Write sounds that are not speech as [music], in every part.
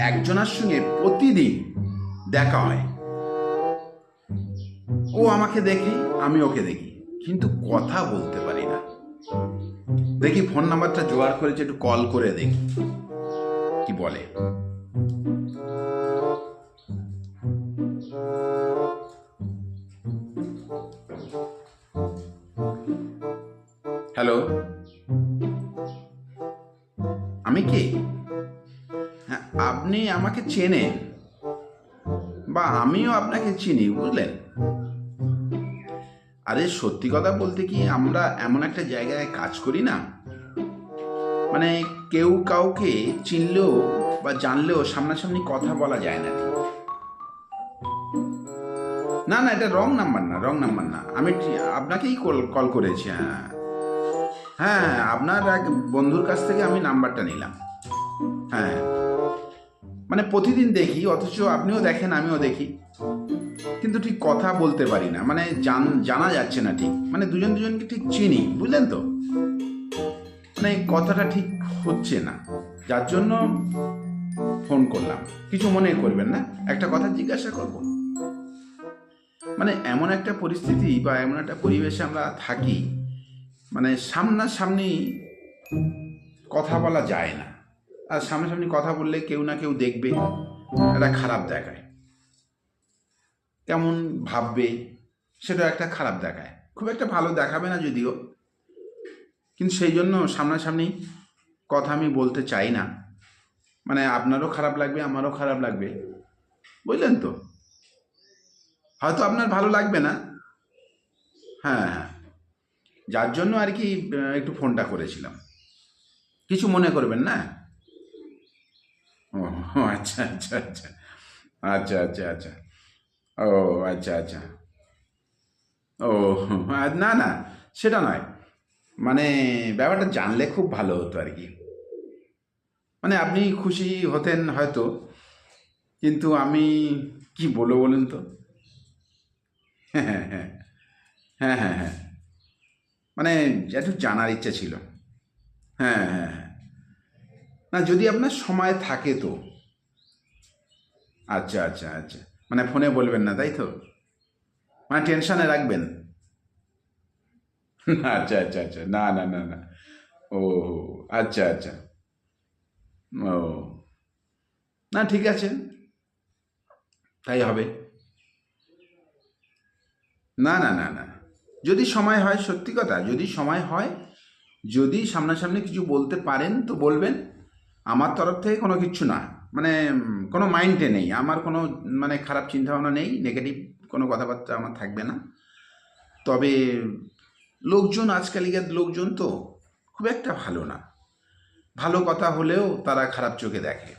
একজনের সঙ্গে প্রতিদিন দেখা হয়। ও আমাকে দেখে, আমি ওকে দেখি, কিন্তু কথা বলতে পারি না। দেখি ফোন নাম্বারটা জোগাড় করেছে, একটু কল করে দেখি। কি বলে? হ্যালো? আমি কে? আপনি আমাকে চেনেন। বা আমিও আপনাকে চিনি, বুঝলেন? আরে সত্যি কথা বলতে কি আমরা এমন একটা জায়গায় কাজ করি না? মানে কেউ কাউকে চিনলেও বা জানলেও সামনাসামনি কথা বলা যায় না না না, এটা রং নাম্বার না রং নাম্বার না। আমি আপনাকেই কল কল করেছি হ্যাঁ। হ্যাঁ আপনার এক বন্ধুর কাছ থেকে আমি নাম্বারটা নিলাম। হ্যাঁ। মানে প্রতিদিন দেখি, অথচ আপনিও দেখেন, আমিও দেখি। কিন্তু ঠিক কথা বলতে পারি না মানে জান যাচ্ছে না ঠিক। মানে দুজন দুজনকে ঠিক চিনি, বুঝলেন তো? মানে কথাটা ঠিক হচ্ছে না, যার জন্য ফোন করলাম। কিছু মনে করবেন না, একটা কথা জিজ্ঞাসা করব। মানে এমন একটা পরিস্থিতি বা এমন একটা পরিবেশে আমরা থাকি মানে সামনাসামনি কথা বলা যায় না। আর সামনাসামনি কথা বললে কেউ না কেউ দেখবে, এটা খারাপ দেখায়। কেমন ভাববে সেটা একটা খারাপ দেখায়। খুব একটা ভালো দেখাবে না যদিও। কিন্তু সেই জন্য সামনাসামনি কথা আমি বলতে চাই না। মানে আপনারও খারাপ লাগবে, আমারও খারাপ লাগবে। বুঝলেন তো? হয়তো আপনার ভালো লাগবে না। হ্যাঁ হ্যাঁ। যার জন্য আর কি একটু ফোনটা করেছিলাম। কিছু মনে করবেন না? ও আচ্ছা আচ্ছা আচ্ছা। আচ্ছা আচ্ছা আচ্ছা। ও আচ্ছা আচ্ছা। ও না না, সেটা নয়। মানে ব্যাপারটা জানলে খুব ভালো হতো আর কি। মানে আপনি খুশি হতেন হয়তো, কিন্তু আমি কি বলব বলুন তো? হ্যাঁ হ্যাঁ হ্যাঁ। হ্যাঁ হ্যাঁ হ্যাঁ। মানে একটু জানার ইচ্ছা ছিল। হ্যাঁ হ্যাঁ হ্যাঁ। না, যদি আপনার সময় থাকে তো। আচ্ছা আচ্ছা আচ্ছা। মানে ফোনে বলবেন না, তাই তো? মানে টেনশনে রাখবেন? [laughs] আচ্ছা আচ্ছা আচ্ছা। না না না না। ও আচ্ছা আচ্ছা। ও। না, ঠিক আছে। তাই হবে। না না না না। যদি সময় হয়, সত্যি কথা, যদি সময় হয়, যদি সামনাসামনি কিছু বলতে পারেন, তো বলবেন। আমার তরফ থেকে কোনো কিছু না। মানে কোনো মাইন্ডে নেই। আমার কোনো মানে খারাপ চিন্তাভাবনা নেই। নেগেটিভ কোনো কথাবার্তা আমার থাকবে না। তবে লোকজন, আজকালিকার লোকজন তো খুব একটা ভালো না। ভালো কথা হলেও তারা খারাপ চোখে দেখে।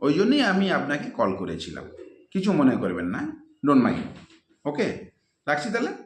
ওই জন্যই আমি আপনাকে কল করেছিলাম। কিছু মনে করবেন না। ডোন্ট মাইন্ড ওকে রাখছি তাহলে?